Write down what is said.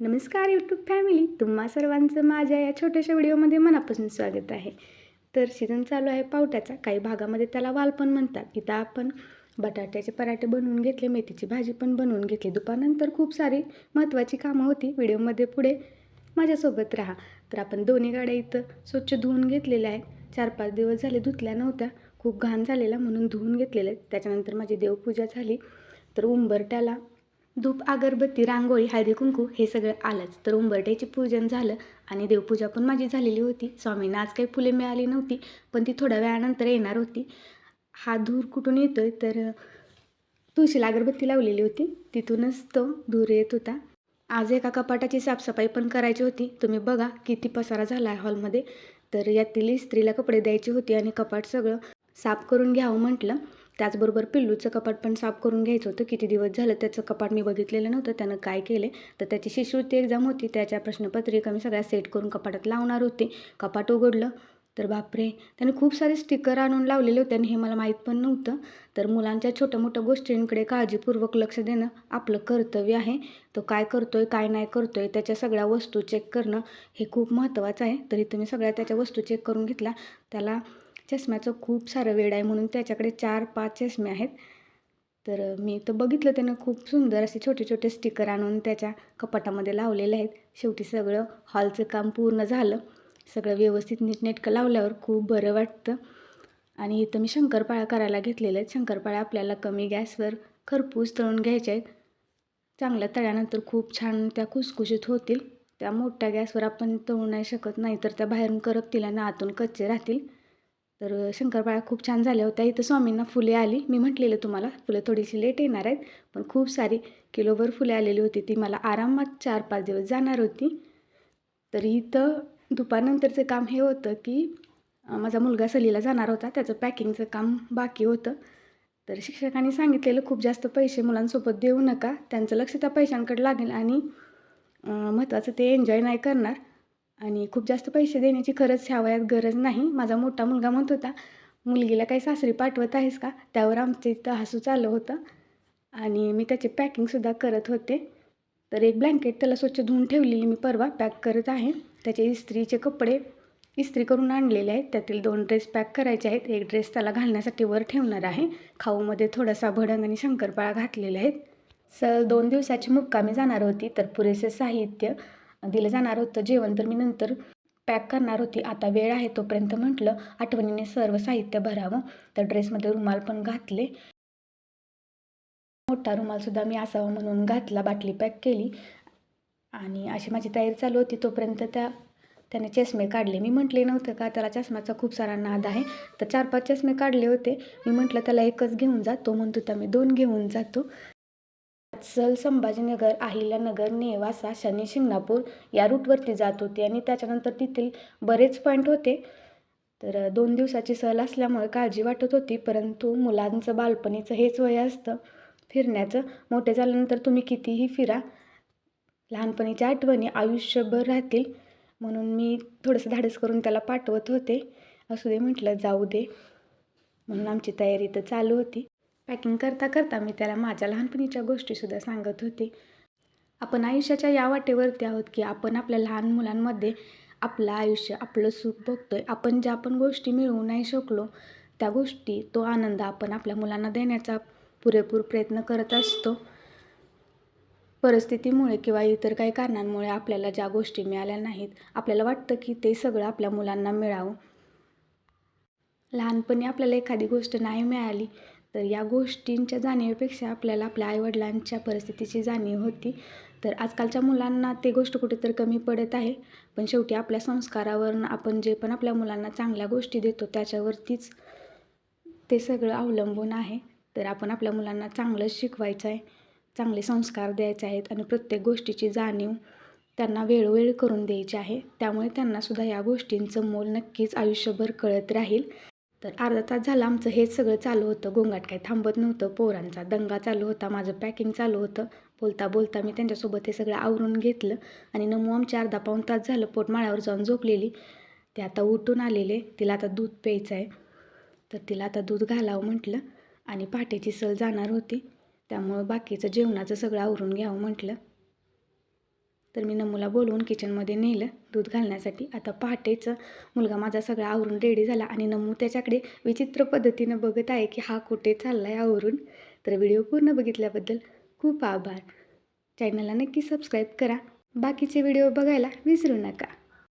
नमस्कार YouTube family तुम्हा सर्वांचं माझ्या या छोट्याशा व्हिडिओमध्ये मनापासून स्वागत आहे. तर सीझन चालू आहे पावट्याचा. काही भागामध्ये त्याला वाल पण म्हणतात. इथं आपण बटाट्याचे पराठे बनवून घेतले मेथीची भाजी पण बनवून घेतली. दुपारनंतर खूप सारी महत्त्वाची कामं होती. व्हिडिओमध्ये पुढे माझ्यासोबत राहा. तर आपण दोन्ही गाड्या इथं स्वच्छ धुवून घेतलेल्या आहेत. चार पाच दिवस झाले धुतल्या नव्हत्या. खूप घाण झालेला म्हणून धुवून घेतलेल्या आहेत. त्याच्यानंतर माझी देवपूजा झाली. तर उंबरट्याला धूप अगरबत्ती रांगोळी हळदी कुंकू हे सगळं आलंच. तर उंबरट्याचे पूजन झालं आणि देवपूजा पण माझी झालेली होती. स्वामींना आज काही फुले मिळाली नव्हती पण ती थोड्या वेळानंतर येणार होती. हा धूर कुठून येतो आहे तर तुळशीला अगरबत्ती लावलेली होती. तिथूनच तो धूर येत होता. आज एका कपाटाची साफसफाई पण करायची होती. तुम्ही बघा किती पसारा झाला आहे हॉलमध्ये. तर यातील इस्त्रीला कपडे द्यायचे होते आणि कपाट सगळं साफ करून घ्यावं म्हटलं. त्याचबरोबर पिल्लूचं कपाट पण साफ करून घ्यायचं होतं. किती दिवस झालं त्याचं कपाट मी बघितलेलं नव्हतं. त्यानं काय केले? तर त्याची शिष्यवृत्ती एक्झाम होती. त्याच्या प्रश्नपत्रिका मी सगळ्या सेट करून कपाटात लावणार होते. कपाट उघडलं. तर बापरे! त्याने खूप सारे स्टिकर आणून लावलेले होते आणि हे मला माहीत पण नव्हतं. तर मुलांच्या छोट्या मोठ्या गोष्टींकडे काळजीपूर्वक लक्ष देणं आपलं कर्तव्य आहे. तो काय करतोय काय नाही करतोय त्याच्या सगळ्या वस्तू चेक करणं हे खूप महत्त्वाचं आहे. तरी तुम्ही सगळ्या त्याच्या वस्तू चेक करून घेतल्या. त्याला चष्म्याचं खूप सारं वेळ आहे म्हणून त्याच्याकडे चार पाच चष्मे आहेत. तर मी तर बघितलं त्यानं खूप सुंदर असे छोटे छोटे स्टिकर आणून त्याच्या कपाटामध्ये लावलेले आहेत. शेवटी सगळं हॉलचं काम पूर्ण झालं. सगळं व्यवस्थित नीटनेटकं लावल्यावर खूप बरं वाटतं. आणि इथं मी शंकरपाळ्या करायला घेतलेल्या आहेत. शंकरपाळ्या आपल्याला कमी गॅसवर खरपूस तळून घ्यायच्या आहेत. चांगल्या तळ्यानंतर खूप छान त्या खुसखुशीत होतील. त्या मोठ्या गॅसवर आपण तळू नाही शकत नाही तर त्या बाहेरून करपतील आणि आतून कच्चे राहतील. तर शंकरपाळ्या खूप छान झाल्या होत्या. इथं स्वामींना फुले आली. मी म्हटलेलं तुम्हाला फुलं थोडीशी लेट येणार आहेत पण खूप सारी किलोभर फुले आलेली होती. ती मला आरामात चार पाच दिवस जाणार होती. तर इथं दुपारनंतरचं काम हे होतं की माझा मुलगा सलीला जाणार होता. त्याचं पॅकिंगचं काम बाकी होतं. तर शिक्षकांनी सांगितलेलं खूप जास्त पैसे मुलांसोबत देऊ नका. त्यांचं लक्ष त्या पैशांकडे लागेल आणि महत्त्वाचं ते एन्जॉय नाही करणार. आणि खूप जास्त पैसे देण्याची खरंच ह्या वयात गरज नाही. माझा मोठा मुलगा म्हणत होता मुलगीला काही सासरी पाठवत आहेस का? त्यावर आमचं इथं हसू चालू होतं. आणि मी त्याचे पॅकिंगसुद्धा करत होते. तर एक ब्लँकेट त्याला स्वच्छ धुवून ठेवलेली मी परवा पॅक करत आहे. त्याचे इस्त्रीचे कपडे इस्त्री करून आणलेले आहेत. त्यातील दोन ड्रेस पॅक करायचे आहेत. एक ड्रेस त्याला घालण्यासाठी वर ठेवणार आहे. खाऊमध्ये थोडासा भडंग आणि शंकरपाळा घातलेले आहेत. सर दोन दिवसाची मुक्कामी जाणार होती तर पुरेसे साहित्य दिलं जाणार होतं जेवण. तर मी नंतर पॅक करणार होती. आता वेळ आहे तोपर्यंत म्हटलं आठवणीने सर्व साहित्य भरावं. तर ड्रेसमध्ये रुमाल पण घातले. मोठा रुमालसुद्धा मी असावा म्हणून घातला. बाटली पॅक केली. आणि अशी माझी तयारी चालू होती. तोपर्यंत त्या त्याने चष्मे काढले. मी म्हटले नव्हतं का त्याला चष्म्याचा खूप सारा नाद आहे. तर चार पाच चष्मे काढले होते. मी म्हटलं त्याला एकच घेऊन जा. तो म्हणतो त्या मी दोन घेऊन जातो. सल संभाजीनगर अहिल्यानगर नेवासा शनी शिंगणापूर या रूटवरती जात होते आणि त्याच्यानंतर तेथील बरेच पॉईंट होते. तर दोन दिवसाची सहल असल्यामुळे काळजी वाटत होती परंतु मुलांचं बालपणीचं हेच वय असतं. फिरण्याचं मोठे झाल्यानंतर तुम्ही कितीही फिरा लहानपणीच्या आठवणी आयुष्यभर राहतील. म्हणून मी थोडंसं धाडस करून त्याला पाठवत होते. असू दे म्हटलं जाऊ दे. म्हणून आमची तयारी तर चालू होती. पॅकिंग करता करता मी त्याला माझ्या लहानपणीच्या गोष्टीसुद्धा सांगत होते. आपण आयुष्याच्या या वाटेवरती आहोत की आपण आपल्या लहान मुलांमध्ये आपलं आयुष्य आपलं सुख बघतोय आपण ज्या पण गोष्टी मिळवू नाही शकलो त्या गोष्टी तो आनंद आपण आपल्या मुलांना देण्याचा पुरेपूर प्रयत्न करत असतो. परिस्थितीमुळे किंवा इतर काही कारणांमुळे आपल्याला ज्या गोष्टी मिळाल्या नाहीत आपल्याला वाटतं की ते सगळं आपल्या मुलांना मिळावं. लहानपणी आपल्याला एखादी गोष्ट नाही मिळाली तर या गोष्टींच्या जाणीवेपेक्षा आपल्याला आपल्या आईवडिलांच्या परिस्थितीची जाणीव होती. तर आजकालच्या मुलांना ते गोष्ट कुठेतरी कमी पडत आहे. पण शेवटी आपल्या संस्कारावरून आपण जे पण आपल्या मुलांना चांगल्या गोष्टी देतो त्याच्यावरतीच ते सगळं अवलंबून आहे. तर आपण आपल्या मुलांना चांगलंच शिकवायचं आहे चांगले संस्कार द्यायचे आहेत आणि प्रत्येक गोष्टीची जाणीव त्यांना वेळोवेळ करून द्यायची आहे. त्यामुळे त्यांनासुद्धा या गोष्टींचं मोल नक्कीच आयुष्यभर कळत राहील. तर अर्धा तास झाला आमचं हेच सगळं चालू होतं. गोंगाट काही थांबत नव्हतं. पोरांचा दंगा चालू होता. माझं पॅकिंग चालू होतं. बोलता बोलता मी त्यांच्यासोबत हे सगळं आवरून घेतलं आणि नमू आमच्या अर्धा पाऊण तास झालं पोटमाळ्यावर जाऊन झोपलेली. ते आता उठून आलेले. तिला आता दूध प्यायचं आहे तर तिला आता दूध घालावं म्हटलं आणि पहाटेची सल जाणार होती. त्यामुळं बाकीचं जेवणाचं सगळं आवरून घ्यावं म्हटलं. तर मी नमूला बोलवून किचनमध्ये नेलं दूध घालण्यासाठी. आता पहाटेचं मुलगा माझा सगळा आवरून रेडी झाला आणि नमू त्याच्याकडे विचित्र पद्धतीनं बघत आहे की हा कुठे चालला आहे आवरून. तर व्हिडिओ पूर्ण बघितल्याबद्दल खूप आभार. चॅनलला नक्की सबस्क्राईब करा. बाकीचे व्हिडिओ बघायला विसरू नका.